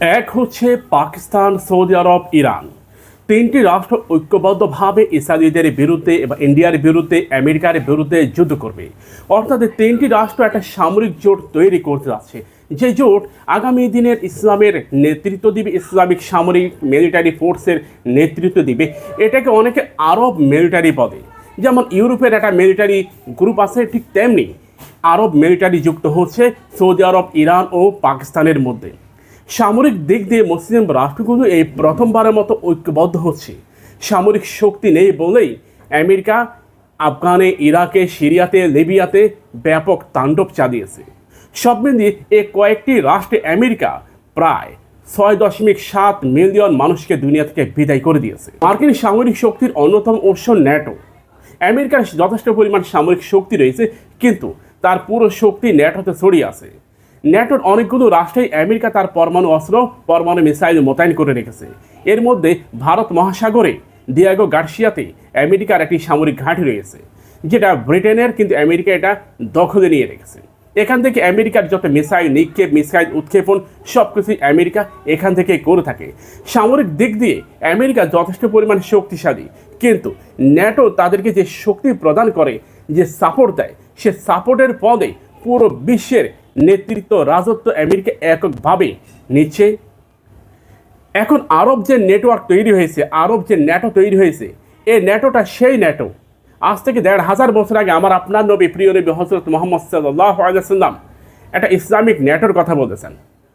এক হচ্ছে পাকিস্তান, সৌদি আরব, ইরান। তিনটি রাষ্ট্র ঐক্যবদ্ধভাবে ইসরায়েলিদের বিরুদ্ধে এবং ইন্ডিয়ার বিরুদ্ধে, আমেরিকার বিরুদ্ধে যুদ্ধ করবে। অর্থাৎ তিনটি রাষ্ট্র একটা সামরিক জোট তৈরি করতে যাচ্ছে। যে জোট আগামী দিনের ইসলামের নেতৃত্ব দিবে, ইসলামিক সামরিক মিলিটারি ফোর্সের নেতৃত্ব দিবে। এটাকে অনেকে আরব মিলিটারি বলে। যেমন ইউরোপের একটা মিলিটারি গ্রুপ আছে, ঠিক তেমনি আরব মিলিটারি যুক্ত হচ্ছে সৌদি আরব, ইরান ও পাকিস্তানের মধ্যে। সামরিক দিক দিয়ে মুসলিম রাষ্ট্রগুলো এই প্রথমবারের মতো ঐক্যবদ্ধ হচ্ছে। সামরিক শক্তি নেই বলেই আমেরিকা, আফগানে, ইরাকে, সিরিয়াতে, লিবিয়াতে ব্যাপক তাণ্ডব চালিয়েছে। সব মিলিয়ে এ কয়েকটি রাষ্ট্রে আমেরিকা প্রায় ছয় দশমিক সাত মিলিয়ন মানুষকে দুনিয়া থেকে বিদায় করে দিয়েছে। মার্কিন সামরিক শক্তির অন্যতম উৎস ন্যাটো। আমেরিকার যথেষ্ট পরিমাণ সামরিক শক্তি রয়েছে, কিন্তু তার পুরো শক্তি ন্যাটোতে ছড়িয়ে আছে। ন্যাটোর অনেকগুলো রাষ্ট্রেই আমেরিকা তার পরমাণু অস্ত্র, পরমাণু মিসাইল মোতায়েন করে রেখেছে। এর মধ্যে ভারত মহাসাগরে দিয়াগো গার্সিয়াতে আমেরিকার একটি সামরিক ঘাঁটি রয়েছে, যেটা ব্রিটেনের কিন্তু আমেরিকা এটা দখলে নিয়ে রেখেছে। এখান থেকে আমেরিকার যত মিসাইল, নিক্ষেপ, মিসাইল উৎক্ষেপণ সব কিছুই আমেরিকা এখান থেকে করে থাকে। সামরিক দিক দিয়ে আমেরিকা যথেষ্ট পরিমাণ শক্তিশালী, কিন্তু ন্যাটো তাদেরকে যে শক্তি প্রদান করে, যে সাপোর্ট দেয়, সে সাপোর্টের পদে পুরো বিশ্বের নেতৃত্ব রাজত্ব আমেরিকা এককভাবে নিচ্ছে। এখন আরব যে নেটওয়ার্ক তৈরি হয়েছে, আরব যে ন্যাটো তৈরি হয়েছে, এই ন্যাটোটা সেই ন্যাটো। আজ থেকে দেড় হাজার বছর আগে আমার আপনার নবী, প্রিয় নবী হজরত মোহাম্মদ সাল্লাহ আলাইসাল্লাম একটা ইসলামিক ন্যাটোর কথা বলেছেন।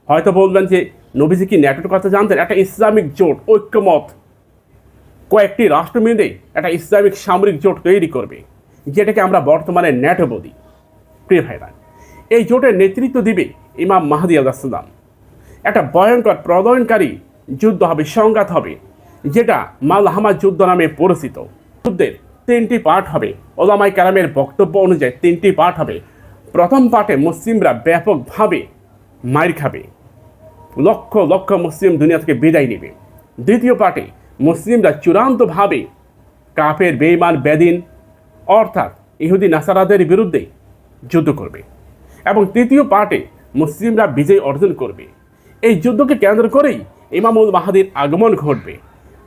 হয়তো বলবেন যে, নবীজি কি ন্যাটোর কথা জানতেন? একটা ইসলামিক জোট, ঐক্যমত। কয়েকটি রাষ্ট্র মিলে একটা ইসলামিক সামরিক জোট তৈরি করবে, যেটাকে আমরা বর্তমানে ন্যাটো বলি। প্রিয় ভাইরা এই জোটের নেতৃত্ব দিবে ইমাম মাহাদি আল্লাহাম একটা ভয়ঙ্কর প্রদয়নকারী যুদ্ধ হবে, সংঘাত হবে, যেটা মালহামা যুদ্ধ নামে পরিচিত। যুদ্ধের তিনটি পার্ট হবে। ওলামাই কালামের বক্তব্য অনুযায়ী তিনটি পার্ট হবে। প্রথম পার্টে মুসলিমরা ব্যাপকভাবে মার খাবে। লক্ষ লক্ষ মুসলিম দুনিয়া থেকে বিদায় নেবে। দ্বিতীয় পার্টে মুসলিমরা চূড়ান্তভাবে কাফের বেইমান বেদিন, অর্থাৎ ইহুদি, নাসারাদের বিরুদ্ধে যুদ্ধ করবে। এবং তৃতীয় পার্টে মুসলিমরা বিজয় অর্জন করবে। এই যুদ্ধকে কেন্দ্র করেই ইমামুল মাহাদির আগমন ঘটবে।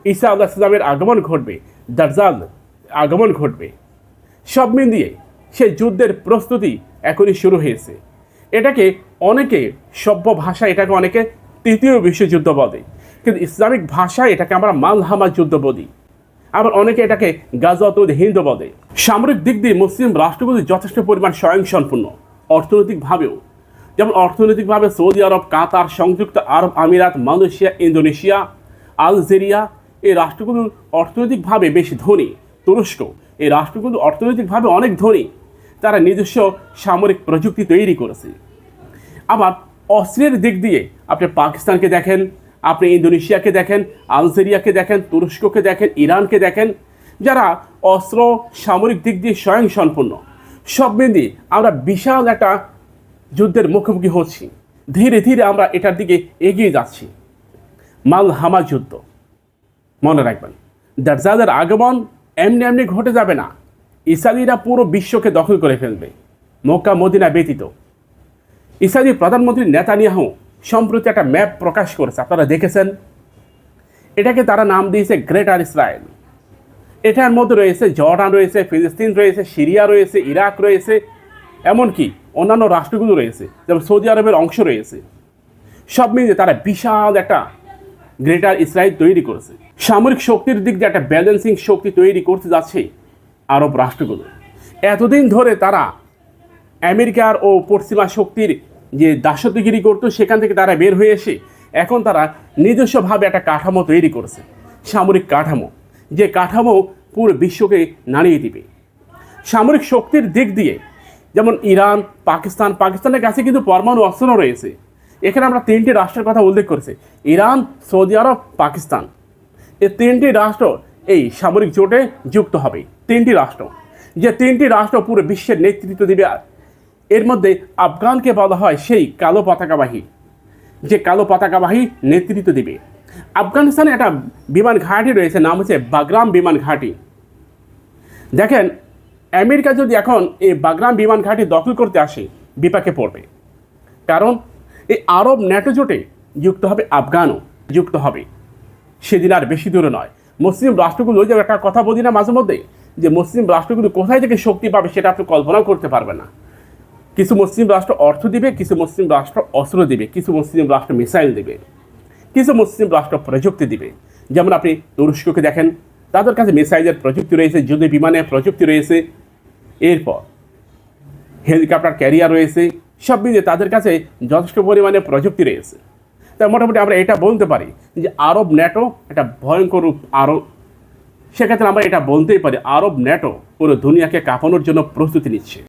ঈসা আল্লাহ ইসলামের আগমন ঘটবে দার্জাল আগমন ঘটবে। সব মিলিয়ে সেই যুদ্ধের প্রস্তুতি এখনই শুরু হয়েছে। এটাকে অনেকে সভ্য ভাষা এটাকে অনেকে তৃতীয় বিশ্বযুদ্ধ বলে, কিন্তু ইসলামিক ভাষায় এটাকে আমরা মালহামা যুদ্ধ বলি। আবার অনেকে এটাকে গাজওয়াতুল হিন্দ বলে। সামরিক দিক দিয়ে মুসলিম রাষ্ট্রগুলি যথেষ্ট পরিমাণ স্বয়ংসম্পূর্ণ। অর্থনৈতিকভাবেও। যেমন অর্থনৈতিকভাবে সৌদি আরব, কাতার, সংযুক্ত আরব আমিরাত, মালয়েশিয়া, ইন্দোনেশিয়া, আলজেরিয়া এই রাষ্ট্রগুলো অর্থনৈতিকভাবে বেশ ধনী, তুরস্ক এই রাষ্ট্রগুলো অর্থনৈতিকভাবে অনেক ধনী। তারা নিজস্ব সামরিক প্রযুক্তি তৈরি করেছে। আবার অস্ত্রের দিক দিয়ে আপনি পাকিস্তানকে দেখেন, আপনি ইন্দোনেশিয়াকে দেখেন, আলজেরিয়াকে দেখেন, তুরস্ককে দেখেন, ইরানকে দেখেন, যারা অস্ত্র সামরিক দিক দিয়ে স্বয়ংসম্পন্ন সব মিলিয়ে আমরা বিশাল একটা যুদ্ধের মুখোমুখি হচ্ছি। ধীরে ধীরে আমরা এটার দিকে এগিয়ে যাচ্ছি। মাল মালহামা যুদ্ধ। মনে রাখবেন দার্জাদের আগমন এমনি এমনি ঘটে যাবে না। ইসালিরা পুরো বিশ্বকে দখল করে ফেলবে। মক্কা, মদিনা ব্যতীত। ইসরায়েলি প্রধানমন্ত্রী নেতানিয়াহু সম্প্রতি একটা ম্যাপ প্রকাশ করেছে। আপনারা দেখেছেন? এটাকে তারা নাম দিয়েছে গ্রেটার ইসরায়েল এটার মধ্যে রয়েছে জর্ডান রয়েছে, ফিলিস্তিন রয়েছে, সিরিয়া রয়েছে, ইরাক রয়েছে, এমনকি অন্যান্য রাষ্ট্রগুলো রয়েছে, যেমন সৌদি আরবের অংশ রয়েছে। সব মিলিয়ে তারা বিশাল একটা গ্রেটার ইসরায়েল তৈরি করেছে। সামরিক শক্তির দিক দিয়ে একটা ব্যালেন্সিং শক্তি তৈরি করতে যাচ্ছে আরব রাষ্ট্রগুলো। এতদিন ধরে তারা আমেরিকার ও পশ্চিমা শক্তির যে দাসত্বগিরি করতো, সেখান থেকে তারা বের হয়ে এসে এখন তারা নিজস্বভাবে একটা কাঠামো তৈরি করেছে, সামরিক কাঠামো। যে কাঠামো পুরো বিশ্বকে নাড়িয়ে দিবে। সামরিক শক্তির দিক দিয়ে, যেমন ইরান, পাকিস্তান, পাকিস্তানের কাছে কিন্তু পরমাণু অস্ত্র রয়েছে। এখানে আমরা তিনটি রাষ্ট্রের কথা উল্লেখ করেছি, ইরান, সৌদি আরব, পাকিস্তান। এই তিনটি রাষ্ট্র এই সামরিক জোটে যুক্ত হবে, তিনটি রাষ্ট্র। যে তিনটি রাষ্ট্র পুরো বিশ্বের নেতৃত্ব দিবে, এর মধ্যে আফগানকে বলা হয় সেই কালো পতাকাবাহী, যে কালো পতাকাবাহী নেতৃত্ব দিবে। আফগানিস্তানে একটা বিমান ঘাঁটি রয়েছে, নাম হচ্ছে বাগরাম বিমান ঘাঁটি। দেখেন, আমেরিকা যদি এখন এই বাগরাম বিমান ঘাঁটি দখল করতে আসে, বিপাকে পড়বে। কারণ, এই আরব ন্যাটো জোটে যুক্ত হবে আফগানও, যুক্ত হবে। সেদিন আর বেশি দূরে নয়। মুসলিম রাষ্ট্রগুলো যে একটা কথা বলি না মাঝে মধ্যে, যে মুসলিম রাষ্ট্রগুলো কোথায় থেকে শক্তি পাবে সেটা আপনি কল্পনাও করতে পারবেন না। কিছু মুসলিম রাষ্ট্র অর্থ দিবে, কিছু মুসলিম রাষ্ট্র অস্ত্র দিবে, কিছু মুসলিম রাষ্ট্র মিসাইল দিবে, কিছু মুসলিম রাষ্ট্র প্রযুক্তি দিবে। যেমন আপনি তুরস্ককে দেখেন তাদের কাছে মিসাইলের প্রযুক্তি রয়েছে, যুদ্ধ বিমানের প্রযুক্তি রয়েছে। এরপর হেলিকপ্টার ক্যারিয়ার রয়েছে, সব মিলিয়ে তাদের কাছে যথেষ্ট পরিমাণে প্রযুক্তি রয়েছে। তাই মোটামুটি আমরা এটা বলতে পারি যে আরব ন্যাটো একটা ভয়ঙ্কর রূপ আরও সেক্ষেত্রে আমরা এটা বলতেই পারি আরব ন্যাটো পুরো দুনিয়াকে কাঁপানোর জন্য প্রস্তুতি নিচ্ছে।